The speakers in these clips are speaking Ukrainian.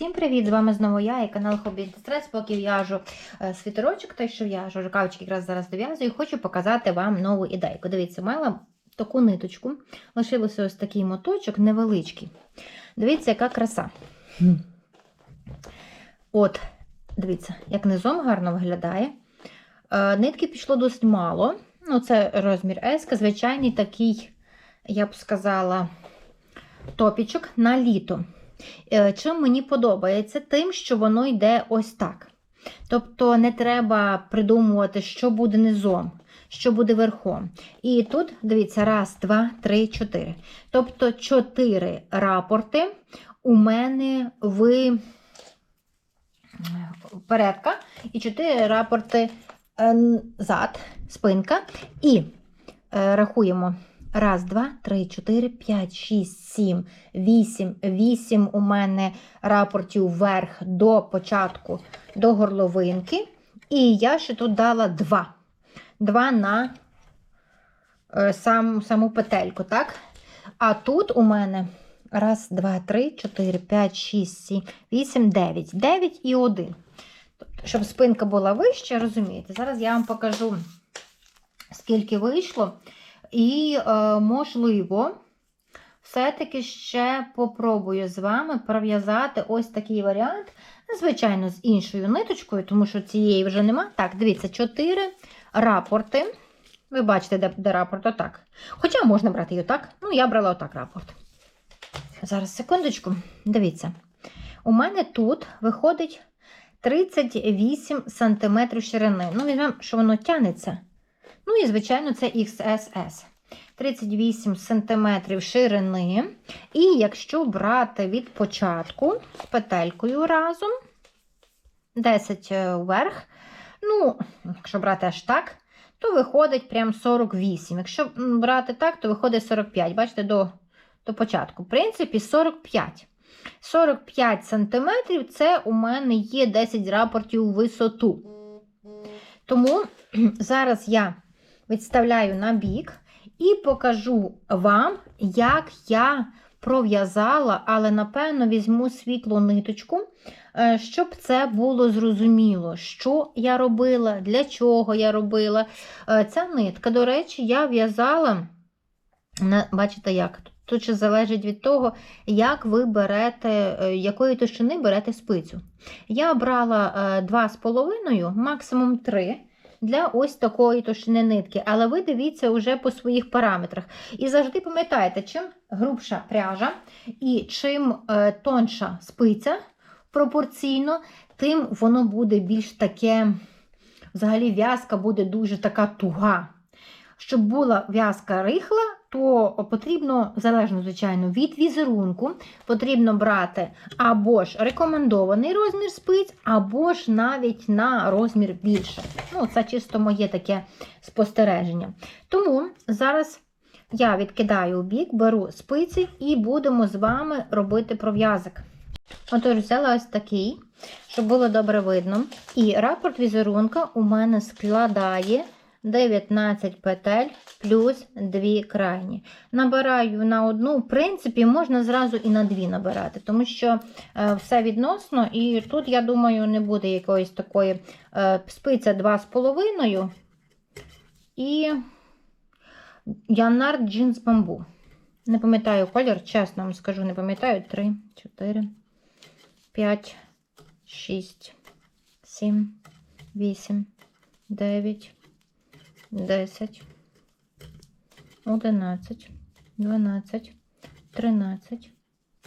Всім привіт! З вами знову я і канал Хобі Антистрес. Поки в'яжу е, світорочок, той, що в'яжу, рукавички якраз зараз дов'язую, хочу показати вам нову ідейку. Дивіться, мала таку ниточку, лишилося ось такий моточок невеличкий. Дивіться, яка краса. От, дивіться, як низом гарно виглядає. Е, Нитки пішло досить мало. Ну, це розмір S, звичайний такий, я б сказала, топічок на літо. Е, Чим мені подобається? Тим, що воно йде ось так. Тобто не треба придумувати, що буде низом, що буде верхом. І тут, дивіться, раз, два, три, чотири. Тобто чотири рапорти у мене в передка і чотири рапорти е, зад, спинка. І е, рахуємо. Раз, два, три, чотири, п'ять, шість, сім, вісім. Вісім у мене рапортів вверх до початку, до горловинки. І я ще тут дала два. Два на е, сам, саму петельку, так? А тут у мене раз, два, три, чотири, п'ять, шість, сім, вісім, дев'ять. Дев'ять і один. Тобто, щоб спинка була вища, розумієте? Зараз я вам покажу, скільки вийшло. І, е, можливо, все-таки ще попробую з вами пров'язати ось такий варіант. Звичайно, з іншою ниточкою, тому що цієї вже нема. Так, дивіться, 4 рапорти. Ви бачите, де, де рапорт отак. Хоча можна брати і отак. Ну, я брала отак рапорт. Зараз, секундочку, дивіться. У мене тут виходить 38 см ширини. Ну, візьмемо, що воно тянеться. Ну і, звичайно, це XSS. 38 см ширини. І якщо брати від початку з петелькою разом, 10 вверх, ну, якщо брати аж так, то виходить прям 48. Якщо брати так, то виходить 45. Бачите, до, до початку. В принципі, 45. 45 см це у мене є 10 рапортів висоту. Тому зараз я відставляю на бік і покажу вам, як я пров'язала, але, напевно, візьму світлу ниточку, е, щоб це було зрозуміло, що я робила, для чого я робила. Е, Ця нитка, до речі, я в'язала, бачите, як тут. Ще залежить від того, як ви берете, е, якої товщини берете спицю. Я брала 2,5, максимум 3 для ось такої товщини нитки. Але ви дивіться вже по своїх параметрах. І завжди пам'ятайте, чим грубша пряжа і чим е, тонша спиця пропорційно, тим воно буде більш таке, взагалі, в'язка буде дуже така туга. Щоб була в'язка рихла, то потрібно, залежно, звичайно, від візерунку, потрібно брати або ж рекомендований розмір спиць, або ж навіть на розмір більше. Ну, це чисто моє таке спостереження. Тому зараз я відкидаю у бік, беру спиці і будемо з вами робити пров'язок. Отож, взяла ось такий, щоб було добре видно. І рапорт візерунка у мене складає. 19 петель плюс 2 крайні. Набираю на одну, в принципі, можна зразу і на дві набирати, тому що е, все відносно, і тут, я думаю, не буде якоїсь такої е, спиця 2,5 і Янард джинс бамбу. Не пам'ятаю колір, чесно вам скажу, не пам'ятаю. 3, 4, 5, 6, 7, 8, 9. 10, 11, 12, 13,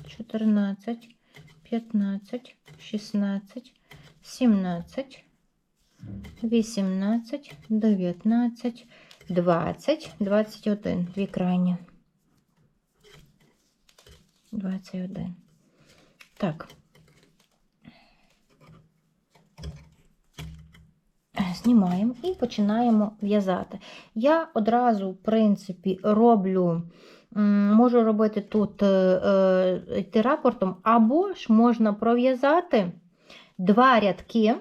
14, 15, 16, 17, 18, 19, 20, 21. Дві крайні. 21. Так. Знімаємо і починаємо в'язати. Я одразу, в принципі, роблю, можу робити тут е, йти рапортом, або ж можна пров'язати два рядки,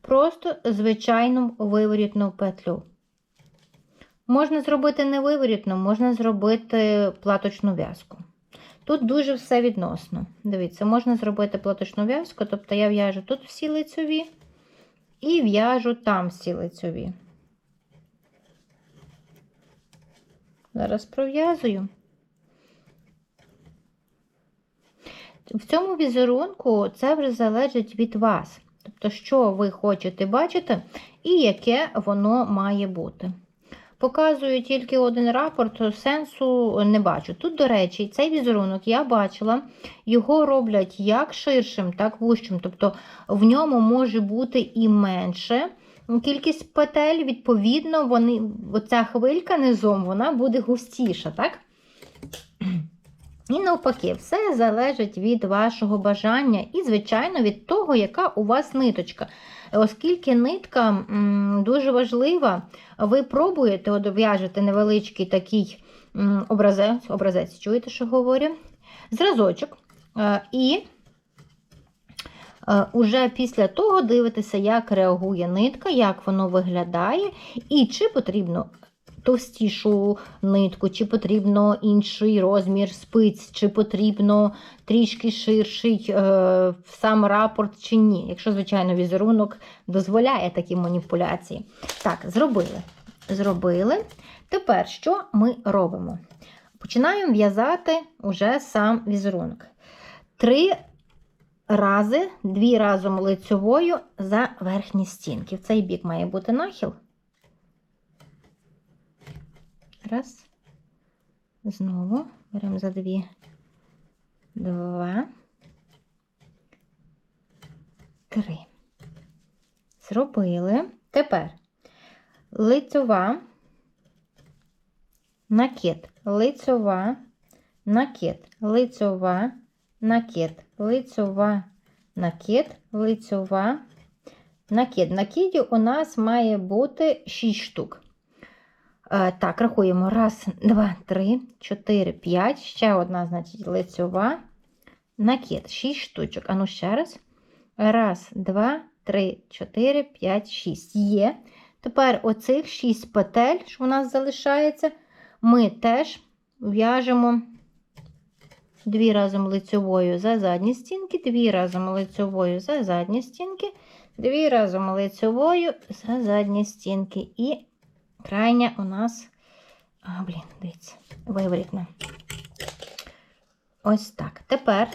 просто звичайну виворітну петлю. Можна зробити не виворітну, можна зробити платочну в'язку. Тут дуже все відносно. Дивіться, можна зробити платочну в'язку, тобто я в'яжу тут всі лицьові і в'яжу там всі лицьові. Зараз пров'язую. В цьому візерунку це вже залежить від вас. Тобто, що ви хочете бачити і яке воно має бути. Показую тільки один рапорт, сенсу не бачу. Тут, до речі, цей візерунок я бачила, його роблять як ширшим, так вущим. Тобто в ньому може бути і менше кількість петель, відповідно, вони, оця хвилька низом вона буде густіша. так? І навпаки, все залежить від вашого бажання і, звичайно, від того, яка у вас ниточка. Оскільки нитка дуже важлива, ви пробуєте от в'яжете невеличкий такий образець, образець, чуєте, що говорю? Зразочок. Е, і е, уже після того дивитеся, як реагує нитка, як воно виглядає, і чи потрібно товстішу нитку, чи потрібно інший розмір спиць, чи потрібно трішки ширший е, сам рапорт, чи ні. Якщо, звичайно, візерунок дозволяє такі маніпуляції. Так, зробили. Зробили. Тепер що ми робимо? Починаємо в'язати уже сам візерунок. Три рази, дві разом лицьовою за верхні стінки. В цей бік має бути нахил. Раз. Знову беремо за дві, два, три. Зробили. Тепер лицьова, накид, лицьова, накид, лицьова, накид, лицьова, накид, лицьова, накид. Накидів у нас має бути 6 штук. Е, так, рахуємо. Раз, два, три, чотири, п'ять. Ще одна, значить, лицьова. Накид. Шість штучок. Ану, ще раз. Раз, два, три, чотири, п'ять, шість. Є. Тепер оцих шість петель, що у нас залишається, ми теж в'яжемо дві разом лицьовою за задні стінки, дві разом лицьовою за задні стінки, дві разом лицьовою за задні стінки. І Крайня у нас, а, блін, дивіться, виворітна. Ось так. Тепер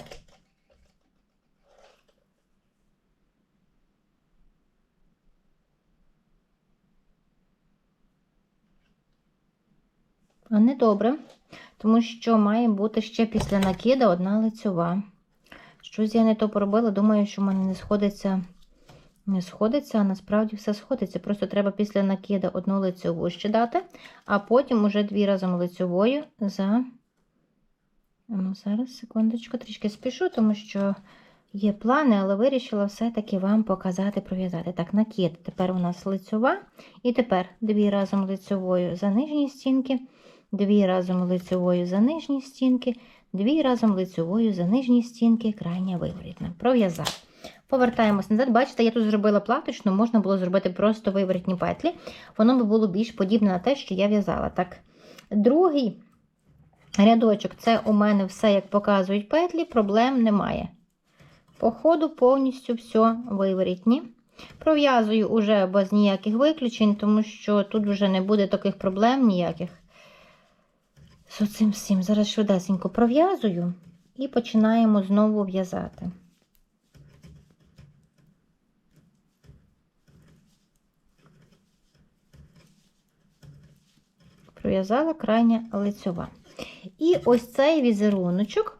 а не добре, тому що має бути ще після накида одна лицьова. Щось я не то поробила, думаю, що в мене не сходиться не сходиться, а насправді все сходиться. Просто треба після накида одну лицьову ще дати, а потім уже дві разом лицьовою за. Ну, Зараз, секундочку, трішки спішу, тому що є плани, але вирішила все-таки вам показати, пров'язати. Так, накид. Тепер у нас лицьова. І тепер дві разом лицьовою за нижні стінки, дві разом лицьовою за нижні стінки, дві разом лицьовою за нижні стінки, крайня виворітна. Пров'язав. Повертаємось назад. Бачите, я тут зробила платочну, можна було зробити просто виворотні петлі. Воно би було більш подібне на те, що я в'язала. Так, Другий рядочок це у мене все, як показують петлі, проблем немає. По ходу повністю все виворітні. Пров'язую уже без ніяких виключень, тому що тут вже не буде таких проблем ніяких. З оцим всім. Зараз швидесенько пров'язую і починаємо знову в'язати. Пров'язала крайня лицьова. І ось цей візеруночок,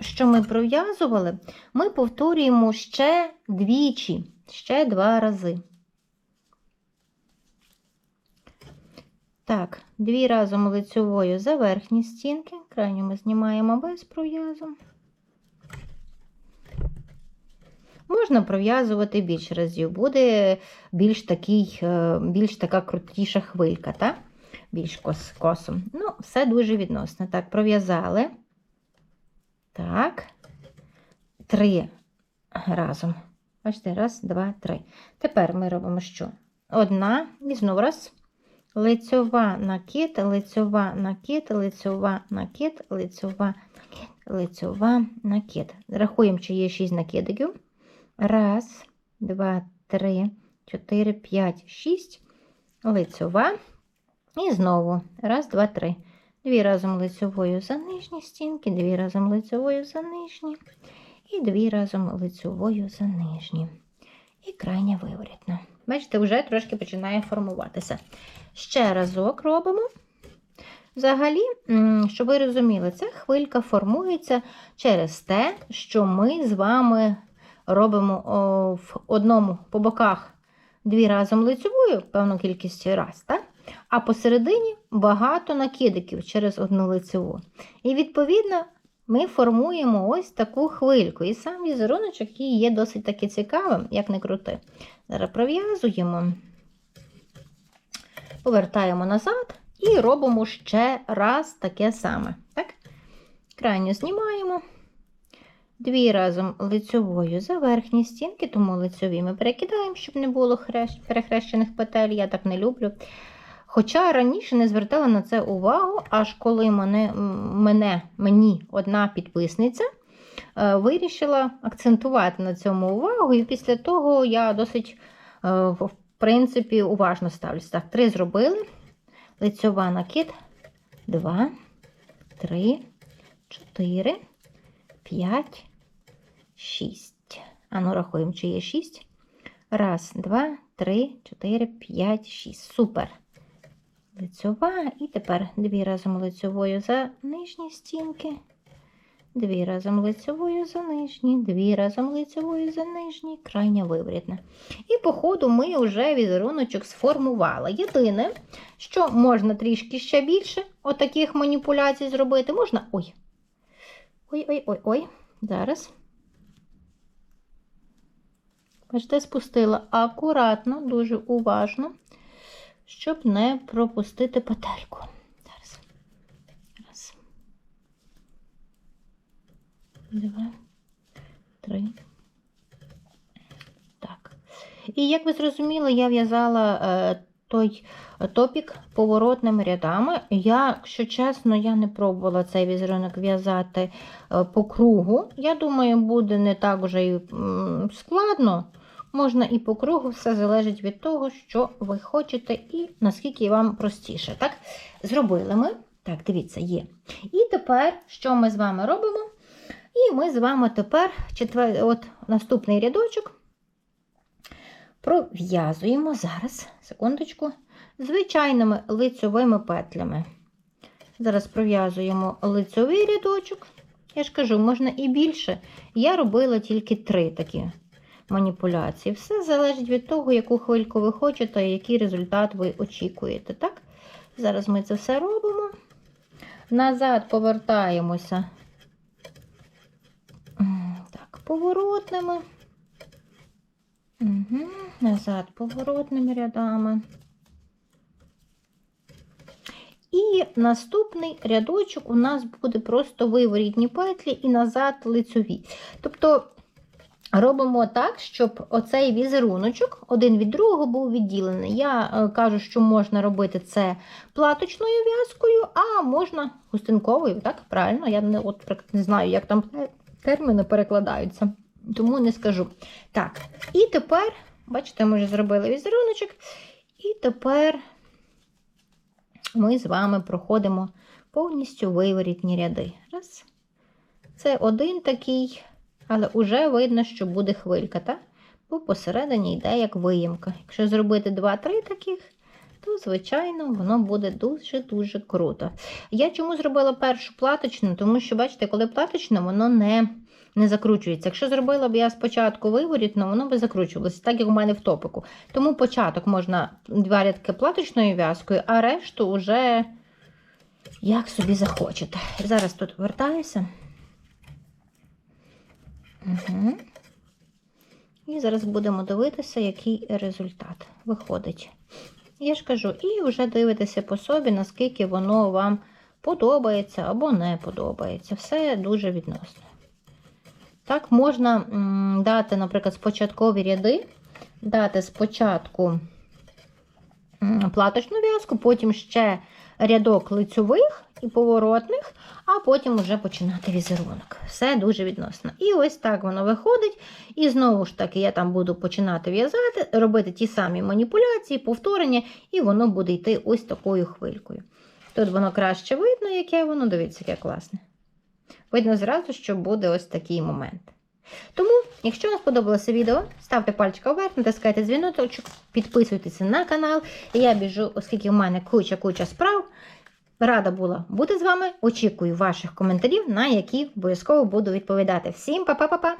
що ми пров'язували, ми повторюємо ще двічі, ще два рази. Так, дві разом лицьовою за верхні стінки, крайню ми знімаємо без пров'язу. Можна пров'язувати більше разів, буде більш такий, е, більш така крутіша хвилька, так? Більш кос косом. Ну, все дуже відносно. Так, пров'язали. Так, три разом. Бачите, раз, два, три. Тепер ми робимо що? Одна, і знову раз. Лицьова накид, лицьова накид, лицьова накид, лицьова накид, лицьова, накид. Рахуємо, чи є 6 накидиків. Раз, два, три, чотири, п'ять, шість. Лицьова. І знову. Раз, два, три. Дві разом лицьовою за нижні стінки, дві разом лицьовою за нижні. І дві разом лицьовою за нижні. І крайня виворітна. Бачите, вже трошки починає формуватися. Ще разок робимо. Взагалі, щоб ви розуміли, ця хвилька формується через те, що ми з вами робимо в одному по боках дві разом лицьовою, певну кількість раз, так? А посередині багато накидиків через одну лицеву. І відповідно ми формуємо ось таку хвильку. І сам візерунок, який є досить таки цікавим, як не крути. Зараз пров'язуємо, повертаємо назад і робимо ще раз таке саме. Так? Крайню знімаємо. Дві разом лицьовою за верхні стінки, тому лицьові ми перекидаємо, щоб не було перехрещених петель, я так не люблю. Хоча раніше не звертала на це увагу, аж коли мене, мене мені одна підписниця е, вирішила акцентувати на цьому увагу, і після того я досить, е, в принципі, уважно ставлюся. Так, три зробили. Лицьова накид. Два, три, чотири, п'ять, шість. Ану, рахуємо, чи є шість. Раз, два, три, чотири, п'ять, шість. Супер. Лицьова. І тепер дві разом лицьовою за нижні стінки. Дві разом лицьовою за нижні, дві разом лицьовою за нижні, крайня виворітна. І по ходу ми вже візеруночок сформували. Єдине, що можна трішки ще більше отаких маніпуляцій зробити. Можна. Ой. Ой-ой-ой-ой. Зараз. Бачите, спустила акуратно, дуже уважно, щоб не пропустити петельку. Зараз. Раз. Два. Три. Так. І як ви зрозуміли, я в'язала е, той топік поворотними рядами. Я, якщо чесно, я не пробувала цей візерунок в'язати е, по кругу. Я думаю, буде не так вже і складно. Можна і по кругу, все залежить від того, що ви хочете, і наскільки вам простіше. Так, зробили ми. Так, дивіться, є. І тепер, що ми з вами робимо? І ми з вами тепер четвер... от наступний рядочок пров'язуємо зараз, секундочку, звичайними лицьовими петлями. Зараз пров'язуємо лицьовий рядочок. Я ж кажу, можна і більше. Я робила тільки три такі маніпуляції. Все залежить від того, яку хвильку ви хочете який результат ви очікуєте. Так? Зараз ми це все робимо. Назад повертаємося. Так, поворотними. Угу. Назад поворотними рядами. І наступний рядочок у нас буде просто виворітні петлі і назад лицьові. Тобто робимо так, щоб оцей візеруночок один від другого був відділений. Я е, кажу, що можна робити це платочною в'язкою, а можна хустинковою, так? Правильно, я не, от, не знаю, як там терміни перекладаються, тому не скажу. Так, і тепер, бачите, ми вже зробили візеруночок, і тепер ми з вами проходимо повністю виворітні ряди. Раз. Це один такий, але вже видно, що буде хвилька, так? Бо посередині йде як виїмка. Якщо зробити 2-3 таких, то, звичайно, воно буде дуже-дуже круто. Я чому зробила першу платочну? Тому що, бачите, коли платочна, воно не не закручується. Якщо зробила б я спочатку виворітно, воно би закручувалося, так як у мене в топику. Тому початок можна два рядки платочною в'язкою, а решту вже як собі захочете. Зараз тут вертаюся. Угу. І зараз будемо дивитися, який результат виходить. Я ж кажу, і вже дивитися по собі, наскільки воно вам подобається або не подобається. Все дуже відносно. Так, можна дати, наприклад, спочаткові ряди, дати спочатку платочну в'язку, потім ще рядок лицьових і поворотних, а потім вже починати візерунок. Все дуже відносно. І ось так воно виходить. І знову ж таки, я там буду починати в'язати, робити ті самі маніпуляції, повторення, і воно буде йти ось такою хвилькою. Тут воно краще видно, яке воно, дивіться, яке класне. Видно зразу, що буде ось такий момент. Тому, якщо вам сподобалося відео, ставте пальчика вверх, натискайте дзвіночок, підписуйтеся на канал. Я біжу, оскільки в мене куча-куча справ. Рада була бути з вами. Очікую ваших коментарів, на які обов'язково буду відповідати. Всім па-па-па-па!